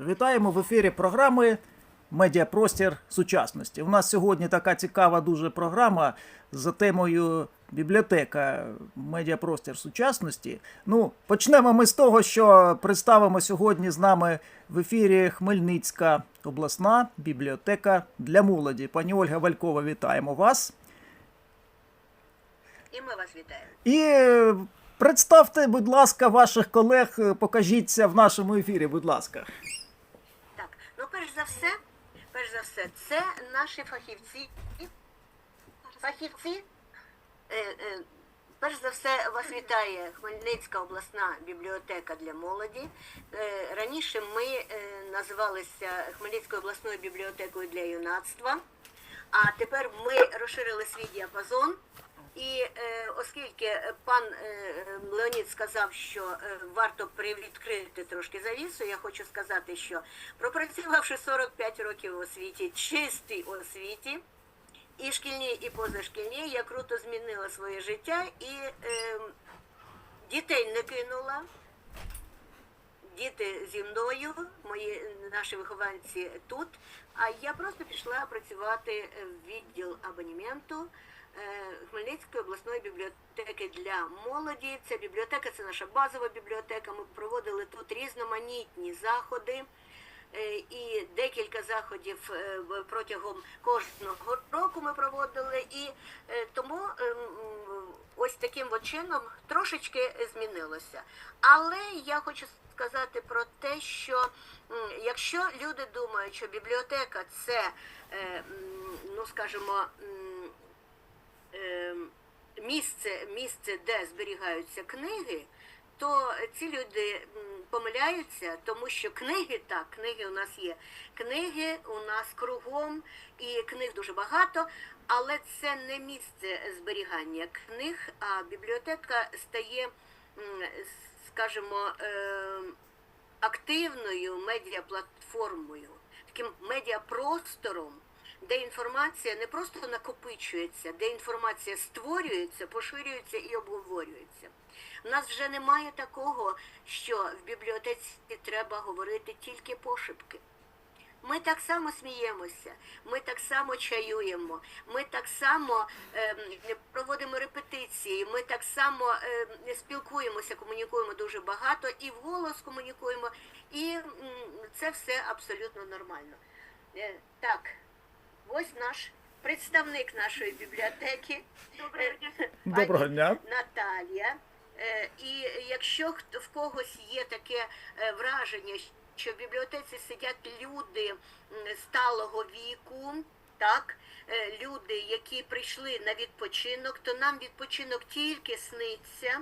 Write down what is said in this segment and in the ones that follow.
Вітаємо в ефірі програми Медіапростір сучасності. У нас сьогодні така цікава дуже програма за темою бібліотека Медіапростір сучасності. Ну, почнемо ми з того, що представимо сьогодні з нами в ефірі Хмельницька обласна бібліотека для молоді. Пані Ольга Валькова, вітаємо вас. І ми вас вітаємо. І е, представте, будь ласка, ваших колег, е, покажіться в нашому ефірі, будь ласка. Перш за все, перш за все, це наші фахівці. Фахівці. Е, е, перш за все, вас вітає Хмельницька обласна бібліотека для молоді. Е, раніше ми називалися Хмельницькою обласною бібліотекою для юнацтва. А тепер ми розширили свій діапазон. І е, оскільки пан е, Леонід сказав, що е, варто привідкрити трошки завісу, я хочу сказати, що пропрацювавши 45 років в освіті, чистій освіті, і шкільній, і позашкільній, я круто змінила своє життя і е, дітей не кинула. Діти зі мною, мої наші вихованці тут. А я просто пішла працювати в відділ абонементу е, Хмельницької обласної бібліотеки для молоді. Ця бібліотека це наша базова бібліотека. Ми проводили тут різноманітні заходи. Е, І декілька заходів е, протягом кожного року ми проводили, і е, тому ем, ось таким от чином трошечки змінилося. Але я хочу сказати про те, що якщо люди думають, що бібліотека це, е, ну скажімо, е, місце, місце, де зберігаються книги, то ці люди помиляються, тому що книги так, книги у нас є. Книги у нас кругом, і книг дуже багато, але це не місце зберігання книг, а бібліотека стає, скажімо, е, активною медіаплатформою, таким медіапростором, де інформація не просто накопичується, де інформація створюється, поширюється і обговорюється. У нас вже немає такого, що в бібліотеці треба говорити тільки пошепки. Ми так само сміємося, ми так само чаюємо, ми так само ем, проводимо репетиції, ми так само ем, спілкуємося, комунікуємо дуже багато і вголос комунікуємо, і це все абсолютно нормально. Е, так, ось наш представник нашої бібліотеки. Е, Доброго дня. Наталія. Е, І якщо хто- в когось є таке е, враження, що в бібліотеці сидять люди сталого віку, так, е, люди, які прийшли на відпочинок, то нам відпочинок тільки сниться,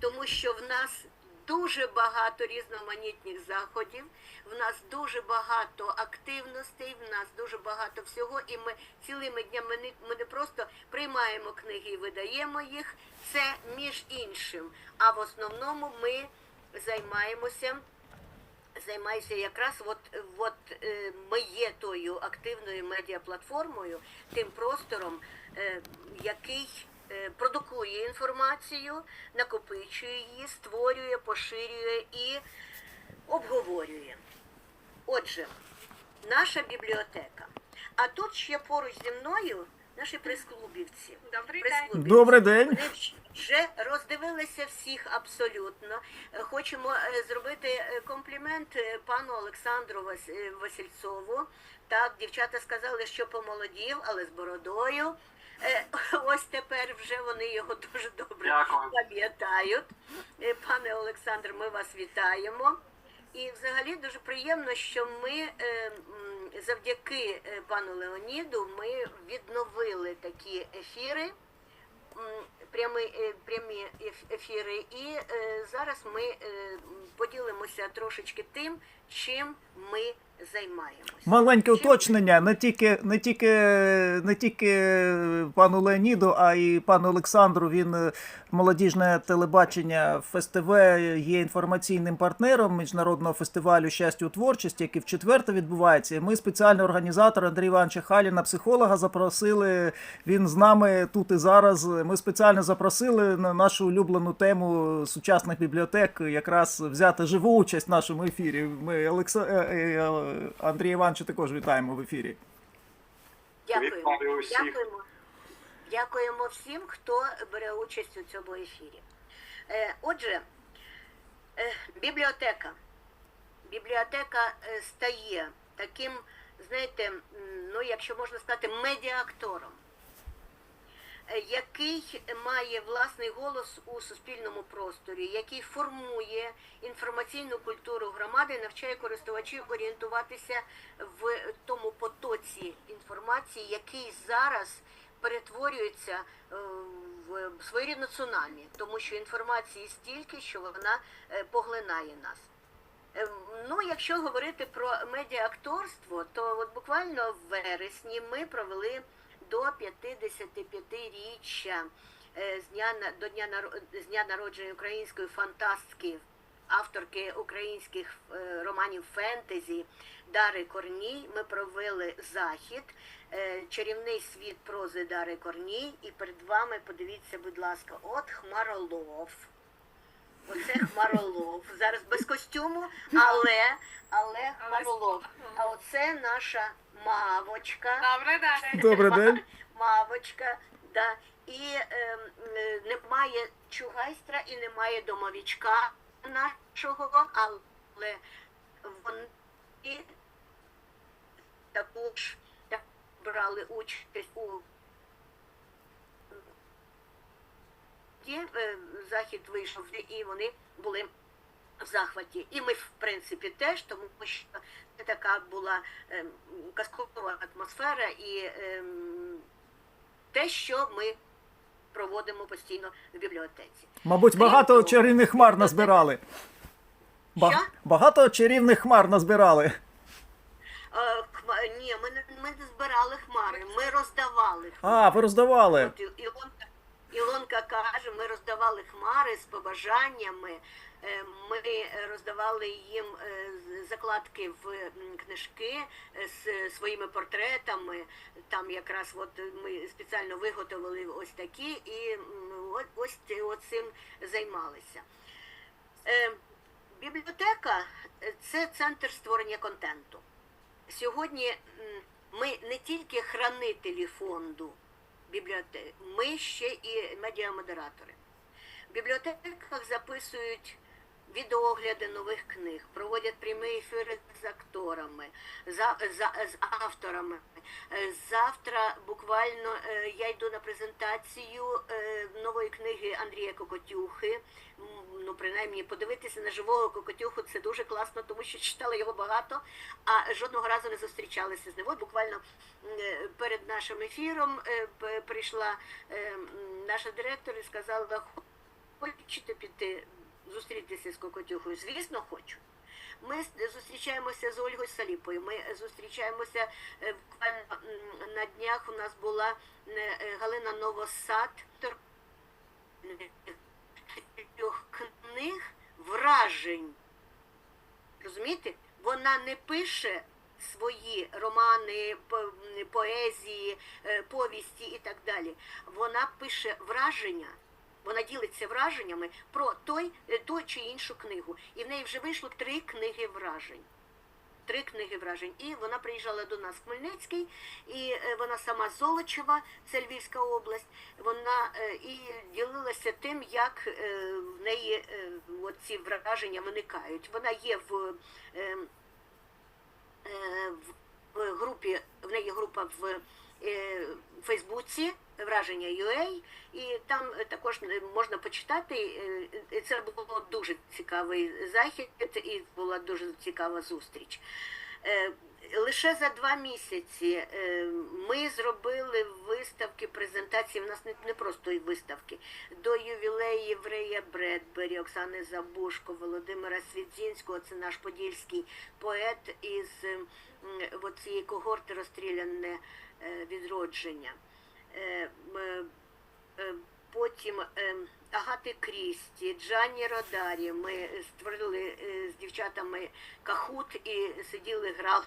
тому що в нас дуже багато різноманітних заходів, в нас дуже багато активностей, в нас дуже багато всього, і ми цілими днями ми не просто приймаємо книги і видаємо їх. Це між іншим. А в основному ми займаємося. Займаюся якраз от, от е, ми є тою активною медіаплатформою, тим простором, е, який продукує інформацію, накопичує її, створює, поширює і обговорює. Отже, наша бібліотека. А тут ще поруч зі мною наші прес-клубівці. Добрий Прес-клубівці. Добрий день. Вони вже роздивилися всіх абсолютно. Е, Хочемо е, зробити е, комплімент е, пану Олександру Вас- е, Васильцову. Так, дівчата сказали, що помолодів, але з бородою. Е, Ось тепер вже вони його дуже добре пам'ятають. Е, Пане Олександр, ми вас вітаємо. І взагалі дуже приємно, що ми е, завдяки пану Леоніду ми відновили такі ефіри, прямі, прямі ефіри. І зараз ми поділимося трошечки тим, чим ми займаємось. Маленьке Чим- уточнення, не тільки, не тільки, не тільки пану Леоніду, а й пану Олександру. Він е, молодіжне телебачення ФСТВ є інформаційним партнером міжнародного фестивалю щастя у творчості, який в четверте відбувається. І Ми спеціальний організатор Андрій Івановича Халіна, психолога, запросили. Він з нами тут і зараз. Ми спеціально запросили на нашу улюблену тему сучасних бібліотек якраз взяти живу участь в нашому ефірі. Ми Олекса... Андрія Івановича також вітаємо в ефірі. Дякуємо. Дякуємо. Дякуємо всім, хто бере участь у цьому ефірі. Е, Отже, е, бібліотека. Бібліотека е, стає таким, знаєте, ну, якщо можна сказати, медіаактором, е, який має власний голос у суспільному просторі, який формує інформаційну культуру громади, навчає користувачів орієнтуватися в тому потоці інформації, який зараз перетворюється е, в своєрідну цунамі, тому що інформації стільки, що вона е, поглинає нас. Е, Ну, якщо говорити про медіаакторство, то от буквально в вересні ми провели до 55-річчя е, з дня до дня з дня народження української фантастки, авторки українських е, романів фентезі Дари Корній. Ми провели захід. е, Чарівний світ прози Дари Корній. І перед вами подивіться, будь ласка, от Хмаролов. Оце Хмаролов. Зараз без костюму, але, але Хмаролов. А оце наша мавочка. Добрий день. Добрий день. Мавочка, да. І ем, е, немає чугайстра і немає домовічка нашого, але вони також брали участь у Ті, е, захід вийшов і вони були в захваті. І ми, в принципі, теж, тому що це така була ем, казкова атмосфера і ем, те, що ми проводимо постійно в бібліотеці. Мабуть, багато чарівних хмар назбирали. Ба- Багато чарівних хмар назбирали. Хма- Ні, ми не, ми збирали хмари, ми роздавали хмари. А, ви роздавали. От І- Ілонка, Ілонка каже, ми роздавали хмари з побажаннями. е, Ми роздавали їм е, закладки в книжки е, з своїми портретами. Там якраз от ми спеціально виготовили ось такі і ось цим займалися. Бібліотека це центр створення контенту. Сьогодні ми не тільки хранителі фонду бібліотек, ми ще і медіамодератори. В бібліотеках записують відеогляди нових книг, проводять прямі ефіри з акторами, за, за, з авторами. Е, Завтра буквально е, я йду на презентацію е, нової книги Андрія Кокотюхи. Ну, принаймні, подивитися на живого Кокотюху це дуже класно, тому що читала його багато, а жодного разу не зустрічалися з ним. От буквально перед нашим ефіром прийшла наша директор і сказала, хочете піти зустрітися з Кокотюхою? Звісно, хочу. Ми зустрічаємося з Ольгою Саліпою. Ми зустрічаємося е, на днях. У нас була е, е, Галина Новосад, трьох книг вражень. Розумієте? Вона не пише свої романи, поезії, повісті і так далі. Вона пише враження. Вона ділиться враженнями про той, е, ту чи іншу книгу. І в неї вже вийшло три книги вражень. Три книги вражень. І вона приїжджала до нас в Хмельницький, і е, вона сама Золочева, це Львівська область. Вона е, і ділилася тим, як в неї ці враження виникають. Вона є в, е, е, в групі, в неї група в е, Фейсбуці враження UA, і там також е, можна почитати. е, Це було дуже цікавий захід, і була дуже цікава зустріч. Лише за два місяці е, ми зробили виставки, презентації. В нас не, просто виставки до ювілеїв Рея Бредбері, Оксани Забушко, Володимира Свідзінського. Це наш подільський поет із цієї когорти розстріляне е, відродження. Е, Потім е, Агати Крісті, Джанні Родарі. Ми створили е, з дівчатами кахут і сиділи, грали,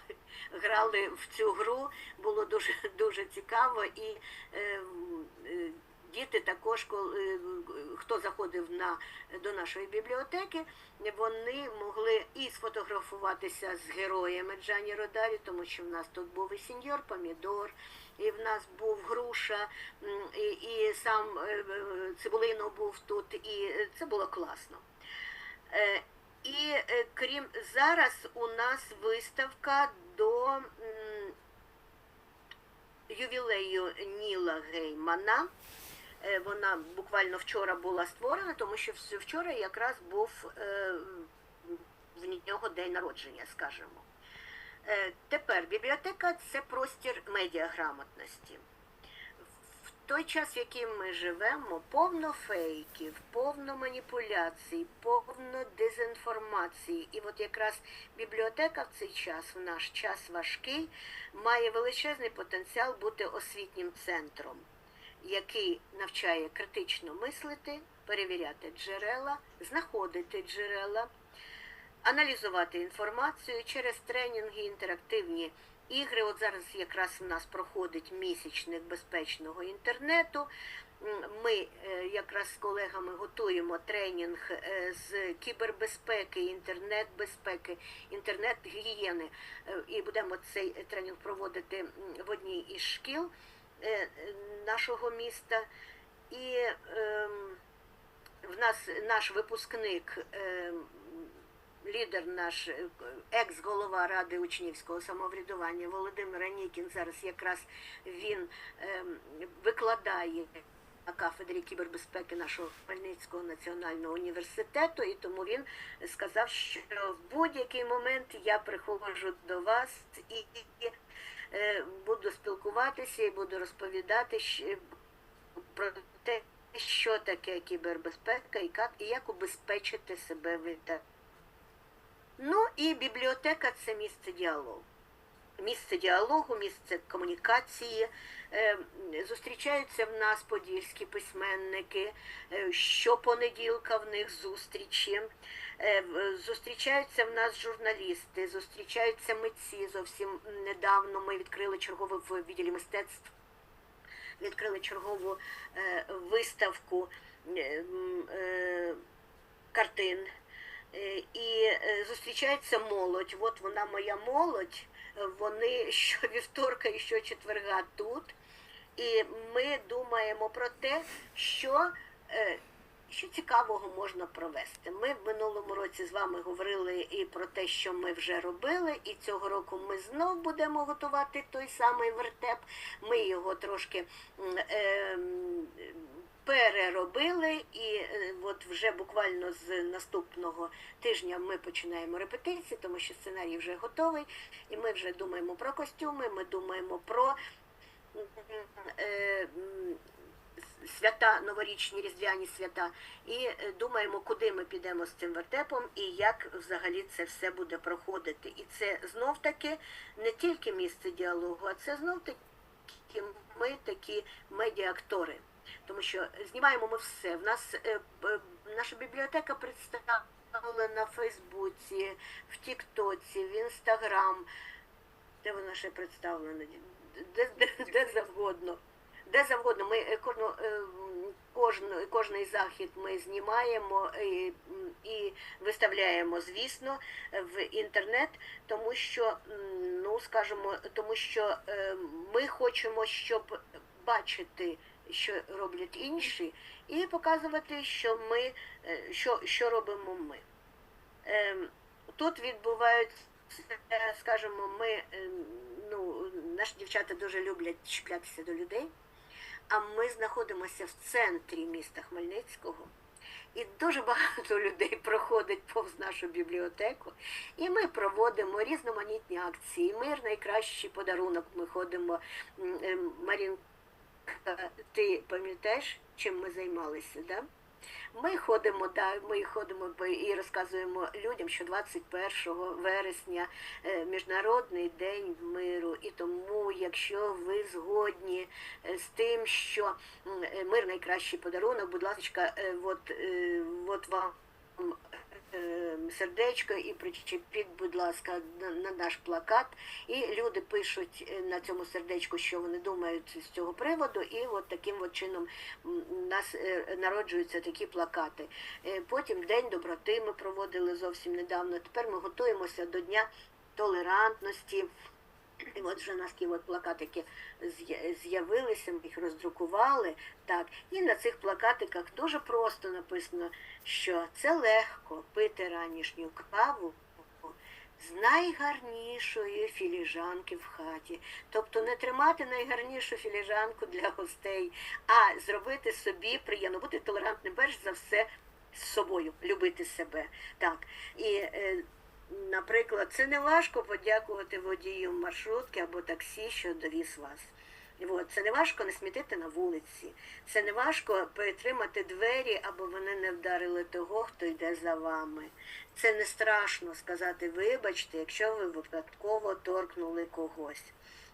грали в цю гру. Було дуже дуже цікаво. І е, е, діти також, коли, е, хто заходив на, до нашої бібліотеки, вони могли і сфотографуватися з героями Джані Родарі, тому що в нас тут був і сеньор Помідор, і в нас був груша, і, і сам е, е, Цибулино був тут, і це було класно. Е, І крім зараз у нас виставка до ювілею Ніла Геймана. Вона буквально вчора була створена, тому що вчора якраз був в нього день народження, скажімо. Е, Тепер бібліотека це простір медіаграмотності. В той час, в який ми живемо, повно фейків, повно маніпуляцій, повно дезінформації. І от якраз бібліотека в цей час, в наш час важкий, має величезний потенціал бути освітнім центром, який навчає критично мислити, перевіряти джерела, знаходити джерела, аналізувати інформацію через тренінги, інтерактивні ігри. От зараз якраз в нас проходить місячник безпечного інтернету. Ми е, якраз з колегами готуємо тренінг е, з кібербезпеки, інтернет-безпеки, інтернет-гігієни. Е, І будемо цей тренінг проводити в одній із шкіл нашого міста. І ем, в нас наш випускник, ем, лідер наш, е, екс-голова Ради учнівського самоврядування Володимир Анікін, зараз якраз він ем, викладає на кафедрі кібербезпеки нашого Хмельницького національного університету, і тому він сказав, що в будь-який момент я приходжу до вас і, е, буду спілкуватися і буду розповідати щ- про те, що таке кібербезпека і як, убезпечити себе в інтернеті. Ну і бібліотека це місце діалогу. Місце діалогу, місце комунікації. Е, Зустрічаються в нас подільські письменники, е, щопонеділка в них зустрічі. Е, Зустрічаються в нас журналісти, зустрічаються митці. Зовсім недавно ми відкрили чергове в відділі мистецтв відкрили чергову виставку картин. Е, І е, зустрічається молодь. От вона моя молодь. Вони щовівторка і щочетверга тут. І ми думаємо про те, що, е, що цікавого можна провести. Ми в минулому році з вами говорили і про те, що ми вже робили, і цього року ми знов будемо готувати той самий вертеп. Ми його трошки е, переробили, і е, от вже буквально з наступного тижня ми починаємо репетиції, тому що сценарій вже готовий, і ми вже думаємо про костюми, ми думаємо про е, свята, новорічні різдвяні свята, і е, думаємо, куди ми підемо з цим вертепом і як взагалі це все буде проходити. І це знов таки не тільки місце діалогу, а це знов таки ми такі медіа-актори. Тому що знімаємо ми все. В нас е, наша бібліотека представлена в Фейсбуці, в Тіктоці, в Інстаграм. Де вона ще представлена? Де, де, де завгодно. Де завгодно. Ми е, кожну, е, кожну, кожний захід ми знімаємо і, і виставляємо, звісно, в інтернет, тому що, ну скажімо, тому що ми хочемо, щоб бачити, що роблять інші, і показувати, що ми, е, що, що робимо ми. Ем, Тут відбуваються, скажімо, ми, ем, ну, наші дівчата дуже люблять чіплятися до людей, а ми знаходимося в центрі міста Хмельницького. І дуже багато людей проходить повз нашу бібліотеку, і ми проводимо різноманітні акції. Мир найкращий подарунок. Ми ходимо. М, е, Марінка, ти пам'ятаєш, чим ми займалися? Да? Ми ходимо, да, ми ходимо і розказуємо людям, що 21 вересня е, Міжнародний день миру. І тому, якщо ви згодні е, з тим, що е, мир найкращий подарунок, будь ласка, е, от, е, от вам е, сердечко і причепіть, будь ласка, на, на наш плакат. І люди пишуть е, на цьому сердечку, що вони думають з цього приводу, і от таким от чином нас е, народжуються такі плакати. Е, Потім День доброти ми проводили зовсім недавно. Тепер ми готуємося до Дня толерантності. І от вже у нас такі от плакатики з'явилися, ми їх роздрукували. Так. І на цих плакатиках дуже просто написано, що це легко пити ранішню каву з найгарнішої філіжанки в хаті. Тобто не тримати найгарнішу філіжанку для гостей, а зробити собі приємно, бути толерантним перш за все з собою, любити себе. Так. І, е, наприклад, це не важко подякувати водію маршрутки або таксі, що довіз вас. От. Це не важко не смітити на вулиці. Це не важко перетримати двері, або вони не вдарили того, хто йде за вами. Це не страшно сказати вибачте, якщо ви випадково торкнули когось.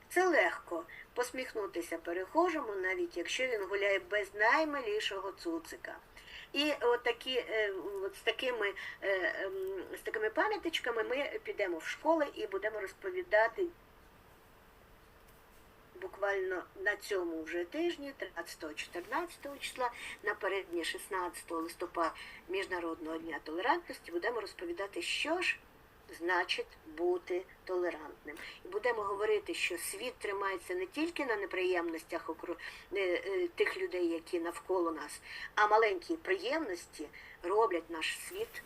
Це легко посміхнутися перехожому, навіть якщо він гуляє без наймалішого цуцика. І от такі, е, от з такими, е, ем, з такими пам'яточками ми підемо в школи і будемо розповідати буквально на цьому вже тижні, 13-14 числа, напередодні 16 листопада Міжнародного дня толерантності, будемо розповідати, що ж значить бути толерантним. І будемо говорити, що світ тримається не тільки на неприємностях е, е, тих людей, які навколо нас, а маленькі приємності роблять наш світ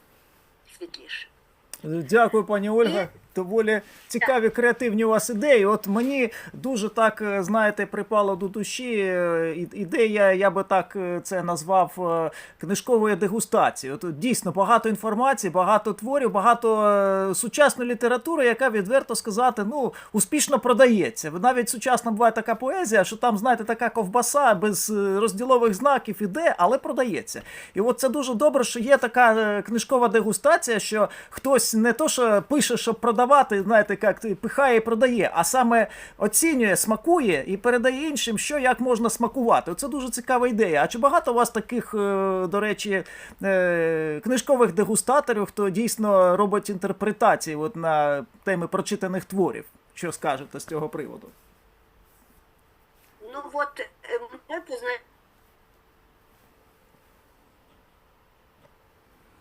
світліше. Дякую, пані Ольга. Доволі цікаві креативні у вас ідеї. От мені дуже так, е, знаєте, припало до душі е, ідея, я би так е, це назвав книжкової дегустації. От дійсно багато інформації, багато творів, багато сучасної літератури, яка відверто сказати, ну успішно продається. Навіть сучасна буває така поезія, що там, знаєте, така ковбаса без розділових знаків іде, але продається. І от це дуже добре, що є така книжкова дегустація, що хтось не то, що пише, щоб продавати, знаєте, як пихає і продає, а саме оцінює, смакує і передає іншим, що як можна смакувати. Це дуже цікава ідея. А чи багато у вас таких, е, до речі, е, книжкових дегустаторів, хто дійсно робить інтерпретації от на теми прочитаних творів? Що скажете з цього приводу? Ну от е, ми позна...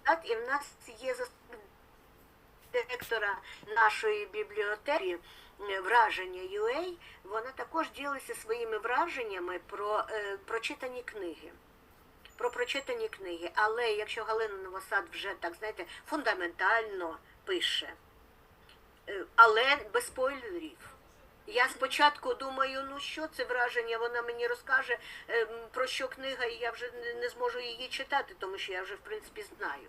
Так, і в нас є заступник директора нашої бібліотеки е, враження UA. Вона також ділиться своїми враженнями про е, прочитані книги. Про прочитані книги. Але якщо Галина Новосад вже так знаєте фундаментально пише, е, але без спойлерів. Я спочатку думаю, ну що це враження, вона мені розкаже ем, про що книга, і я вже не- не зможу її читати, тому що я вже в принципі знаю.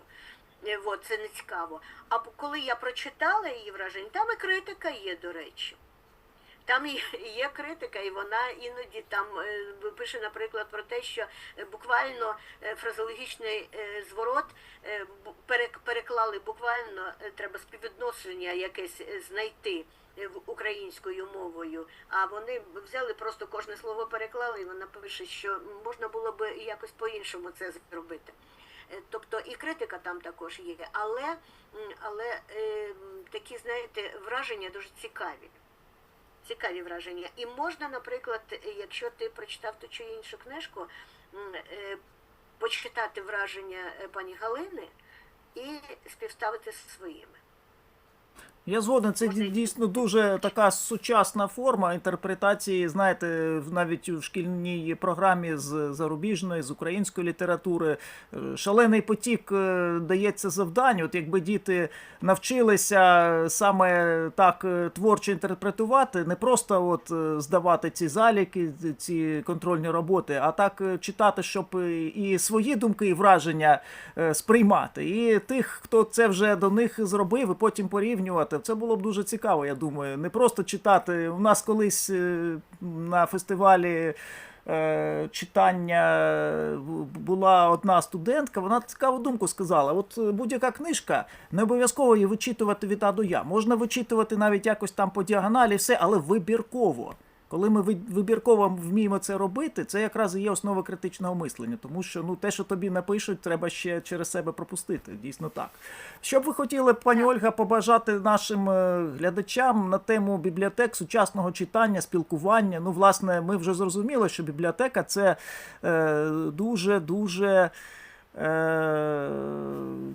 Е, От, це не цікаво. А коли я прочитала її враження, там і критика є, до речі. Там є, критика, і вона іноді там е, пише, наприклад, про те, що е, буквально фразеологічний е, зворот переклали буквально, треба співвідношення якесь знайти українською мовою. А вони взяли просто кожне слово переклали, і вона пише, що можна було би якось по-іншому це зробити. Тобто і критика там також є, але, але е, такі, знаєте, враження дуже цікаві. Цікаві враження. І можна, наприклад, якщо ти прочитав ту чи іншу книжку, е, почитати враження е, пані Галини і співставити з своїми. Я згоден, це дійсно дуже така сучасна форма інтерпретації. Знаєте, навіть в шкільній програмі з зарубіжної, з української літератури е, шалений потік е, дається завдань. От якби діти навчилися саме так е, творчо інтерпретувати, не просто от е, здавати ці заліки, ці контрольні роботи, а так е, читати, щоб е, і свої думки і враження е, сприймати. І тих, хто це вже до них зробив, і потім порівнювати. Це було б дуже цікаво, я думаю. Не просто читати. У нас колись е, на фестивалі. е, Читання була одна студентка, вона цікаву думку сказала: от е, будь-яка книжка не обов'язково її вичитувати від А до Я. Можна вичитувати навіть якось там по діагоналі, все, але вибірково. Коли ми вибірково вміємо це робити, це якраз і є основа критичного мислення, тому що ну те, що тобі напишуть, треба ще через себе пропустити. Дійсно так. Що б ви хотіли, пані Ольга, побажати нашим е, глядачам на тему бібліотек, сучасного читання, спілкування? Ну, власне, ми вже зрозуміли, що бібліотека це е, дуже дуже. Е,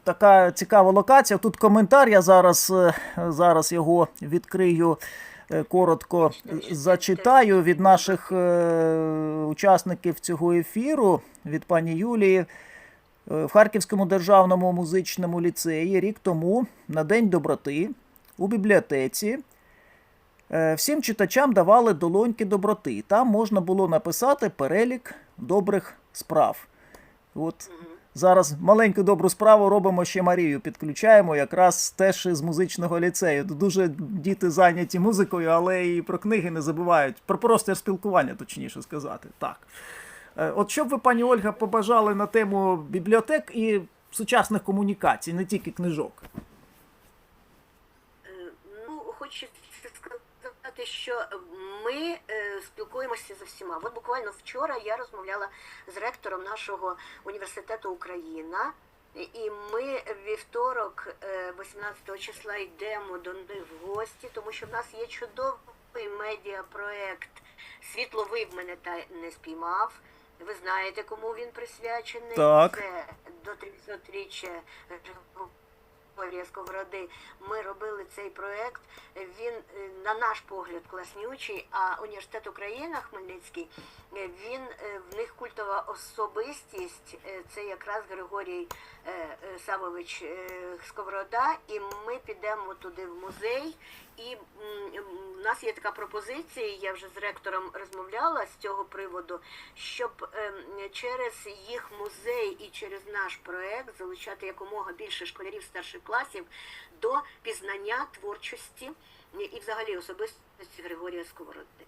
така цікава локація. Тут коментар. Я зараз, е, зараз його відкрию. Е, Коротко зачитаю від наших е, учасників цього ефіру, від пані Юлії. Е, В Харківському державному музичному ліцеї рік тому на День доброти у бібліотеці всім читачам давали долоньки доброти. Там можна було написати перелік добрих справ. От зараз маленьку добру справу робимо ще Марію. Підключаємо якраз теж із музичного ліцею. Дуже діти зайняті музикою, але і про книги не забувають. Про простір спілкування, точніше сказати. Так. Е, От що б ви, пані Ольга, побажали на тему бібліотек і сучасних комунікацій, не тільки книжок. Е, Ну, хочу сказати, що ми е, спілкуємося з усіма. От буквально вчора я розмовляла з ректором нашого університету Україна. І ми вівторок, е, 18 числа, йдемо до них в гості, тому що в нас є чудовий медіапроект Світловий в мене та не спіймав. Ви знаєте, кому він присвячений? Так. Це до 300-річчя Григорія Сковороди. Ми робили цей проект. Він, е, на наш погляд, класнючий, а університет Україна Хмельницький, е, він е, в них культова особистість. Це якраз Григорій Савович Сковорода. І ми підемо туди в музей. І м, нас є така пропозиція, я вже з ректором розмовляла з цього приводу, щоб ем, через їх музей і через наш проект залучати якомога більше школярів старших класів до пізнання творчості і взагалі особистості Григорія Сковороди.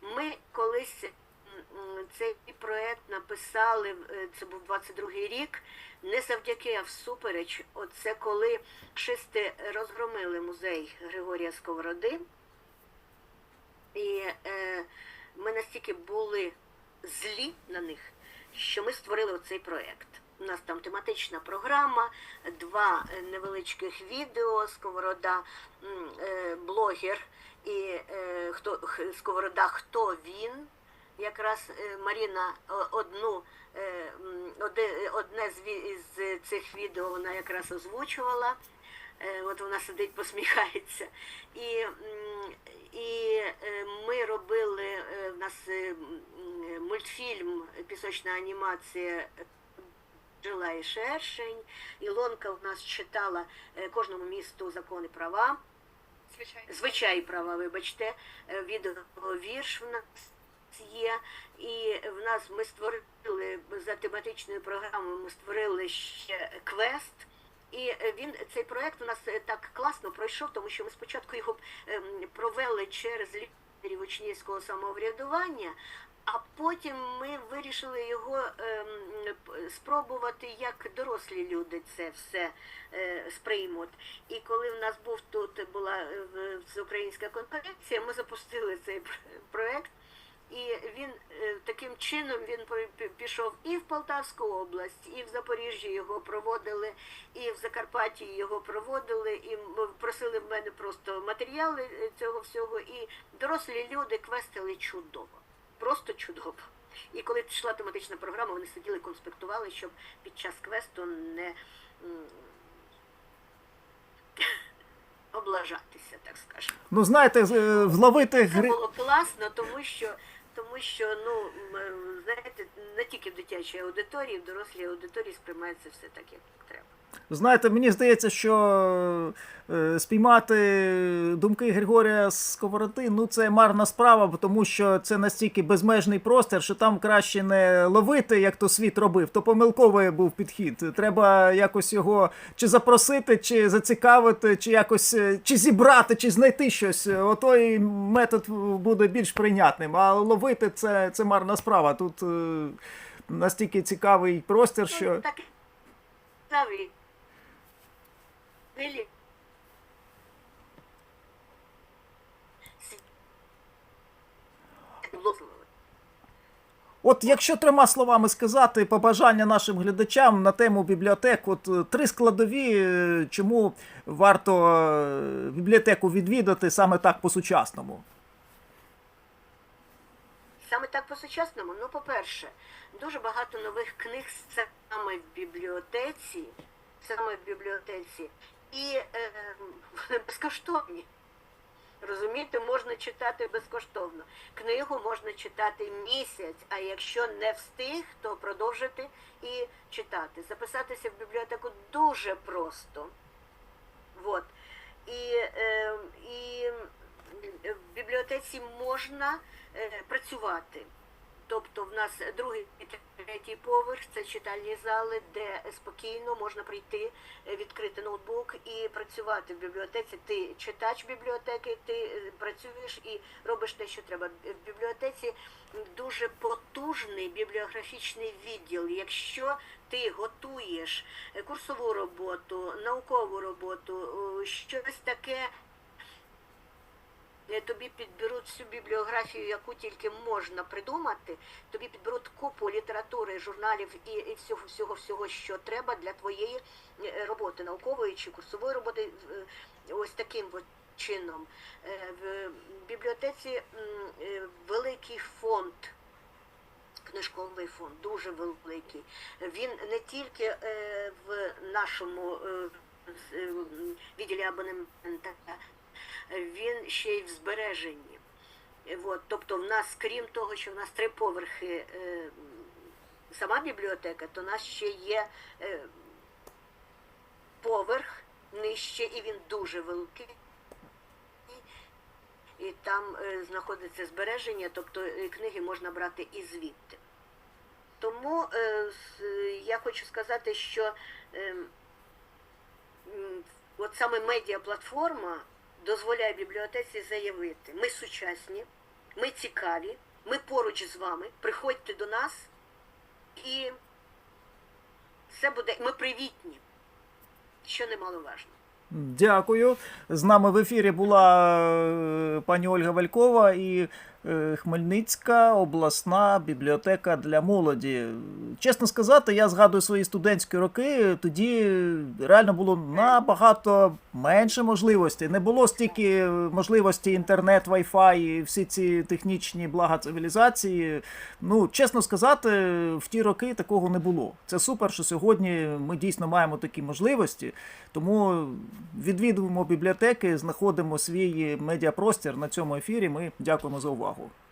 Ми колись цей проект написали, е, це був 22-й рік, не завдяки, а всупереч. Оце коли шисти розгромили музей Григорія Сковороди. І е, ми настільки були злі на них, що ми створили оцей проект. У нас там тематична програма, два невеличких відео, сковорода е, блогер і е, хто Сковорода, хто він. Якраз е, Маріна одну, е, одне з, цих відео вона якраз озвучувала. Е, От вона сидить, посміхається. І, і ми робили в нас мультфільм, пісочна анімація Жила і шершень. Ілонка в нас читала кожному місту закони права. Звичайно. Звичай права, вибачте, е, відеовірш в нас є. І в нас ми створили за тематичною програмою, ми створили ще квест. І е, він цей проект у нас е, так класно пройшов, тому що ми спочатку його ем, провели через лідерів учнівського самоврядування, а потім ми вирішили його ем, спробувати, як дорослі люди це все е, сприймуть. І коли в нас був тут була в- конференція, ми запустили цей пр- проект. І він е, таким чином він пішов і в Полтавську область, і в Запоріжжі його проводили, і в Закарпатті його проводили, і просили в мене просто матеріали е, цього всього. І дорослі люди квестили чудово, просто чудово. І коли йшла тематична програма, вони сиділи, конспектували, щоб під час квесту не облажатися, так скажемо. Ну, знаєте, з- е, вловити Це було класно, тому що, тому що ну, е, знаєте, не тільки в дитячій аудиторії, в дорослій аудиторії сприймається все так, як треба. Знаєте, мені здається, що е, спіймати думки Григорія Сковороди, ну це марна справа, тому що це настільки безмежний простір, що там краще не ловити, як то світ робив, то помилковий був підхід. Треба якось його чи запросити, чи зацікавити, чи якось е, чи зібрати, чи знайти щось. Отой метод буде більш прийнятним. А ловити це, це марна справа. Тут е, настільки цікавий простір, що. Ну, Лозлови. От якщо трьома словами сказати побажання нашим глядачам на тему бібліотек, от е, три складові, е, чому варто е, бібліотеку відвідати саме так по-сучасному. Саме так по-сучасному. Ну, по-перше, дуже багато нових книг саме в бібліотеці, саме в бібліотеці, і е, вони безкоштовні. Розумієте, можна читати безкоштовно. Книгу можна читати місяць, а якщо не встиг, то продовжити і читати. Записатися в бібліотеку дуже просто. Вот. І, е, і в бібліотеці можна е, працювати. Тобто в нас другий і третій поверх це читальні зали, де спокійно можна прийти, е, відкрити ноутбук і працювати в бібліотеці. Ти читач бібліотеки, ти е, працюєш і робиш те, що треба. В бібліотеці дуже потужний бібліографічний відділ. Якщо ти готуєш е, курсову роботу, наукову роботу, щось таке тобі підберуть всю бібліографію, яку тільки можна придумати. Тобі підберуть купу літератури, журналів і, всього, всього, всього, що треба для твоєї е, роботи, наукової чи курсової роботи. е, Ось таким от чином. Е, В бібліотеці е, великий фонд. Книжковий фонд дуже великий. Він не тільки е, в нашому е, е, відділі абонемента, він ще й в збереженні. От, тобто, в нас, крім того, що в нас три поверхи е, сама бібліотека, то в нас ще є е, поверх нижче, і він дуже великий. І там е, знаходиться збереження, тобто е, книги можна брати і звідти. Тому е, я хочу сказати, що е, от саме медіаплатформа дозволяє бібліотеці заявити, ми сучасні, ми цікаві, ми поруч з вами, приходьте до нас і все буде, ми привітні, що немаловажно. Дякую. З нами в ефірі була е, пані Ольга Валькова і Хмельницька обласна бібліотека для молоді. Чесно сказати, я згадую свої студентські роки. Тоді реально було набагато менше можливостей. Не було стільки можливості інтернет, Wi-Fi і всі ці технічні блага цивілізації. Ну, чесно сказати, в ті роки такого не було. Це супер, що сьогодні ми дійсно маємо такі можливості. Тому відвідуємо бібліотеки, знаходимо свій медіапростір на цьому ефірі. Ми дякуємо за увагу. Rahu